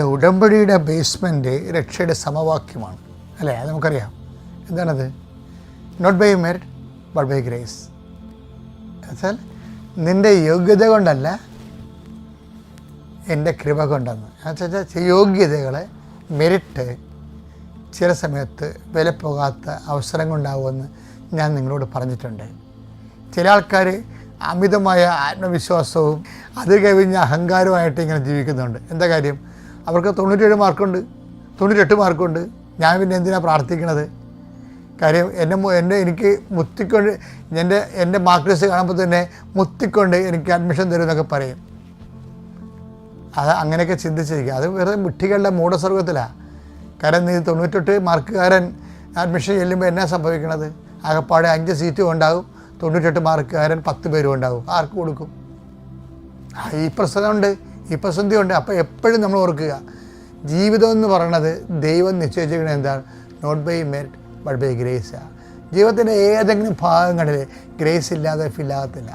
ഉടമ്പടിയുടെ ബേസ്മെന്റ് രക്ഷയുടെ സമവാക്യമാണ്. അല്ലേ? അത് നമുക്കറിയാം. എന്താണത്? Not by merit but by grace എന്നുവെച്ചാൽ നിന്റെ യോഗ്യത കൊണ്ടല്ല എന്റെ കൃപ കൊണ്ടെന്ന്. എന്നുവെച്ചാൽ യോഗ്യതകളെ മെറിറ്റ് ചില സമയത്ത് വില പോകാത്ത അവസരങ്ങളുണ്ടാവുമെന്ന് ഞാൻ നിങ്ങളോട് പറഞ്ഞിട്ടുണ്ട്. ചില ആൾക്കാർ അമിതമായ ആത്മവിശ്വാസവും അത് കവിഞ്ഞ അഹങ്കാരമായിട്ട് ഇങ്ങനെ ജീവിക്കുന്നുണ്ട്. എന്താ കാര്യം? അവർക്ക് തൊണ്ണൂറ്റേഴ് മാർക്കുണ്ട്. തൊണ്ണൂറ്റെട്ട് മാർക്കുണ്ട്. ഞാൻ പിന്നെ എന്തിനാണ് പ്രാർത്ഥിക്കണത്? കാര്യം എന്നെ എന്റെ എനിക്ക് മുത്തിക്കൊണ്ട് എന്റെ എന്റെ മാർക്ക് ലിസ്റ്റ് കാണുമ്പോൾ തന്നെ മുത്തിക്കൊണ്ട് എനിക്ക് അഡ്മിഷൻ തരും എന്നൊക്കെ പറയും. അത് അങ്ങനെയൊക്കെ ചിന്തിച്ചിരിക്കുക. അത് വെറുതെ മുട്ടികളുടെ മൂടസ്വർഗത്തിലാണ് കാരണം നീ തൊണ്ണൂറ്റെട്ട് മാർക്കുകാരൻ അഡ്മിഷൻ ചെല്ലുമ്പോൾ എന്നാ സംഭവിക്കണത്? ആകപ്പാടെ അഞ്ച് സീറ്റും ഉണ്ടാവും തൊണ്ണൂറ്റെട്ട് മാർക്കുകാരൻ പത്ത് പേരും ഉണ്ടാവും ആർക്ക് കൊടുക്കും? ഈ പ്രശ്നമുണ്ട്. ഉണ്ട് അപ്പോൾ എപ്പോഴും നമ്മൾ ഓർക്കുക ജീവിതം എന്ന് പറയണത് ദൈവം നിശ്ചയിച്ചിരിക്കുന്നത് എന്താണ്? Not by merit but by grace ജീവിതത്തിന്റെ ഏതെങ്കിലും ഭാഗങ്ങളിൽ ഗ്രേസ് ഇല്ലാതെ ഫില്ലാകത്തില്ല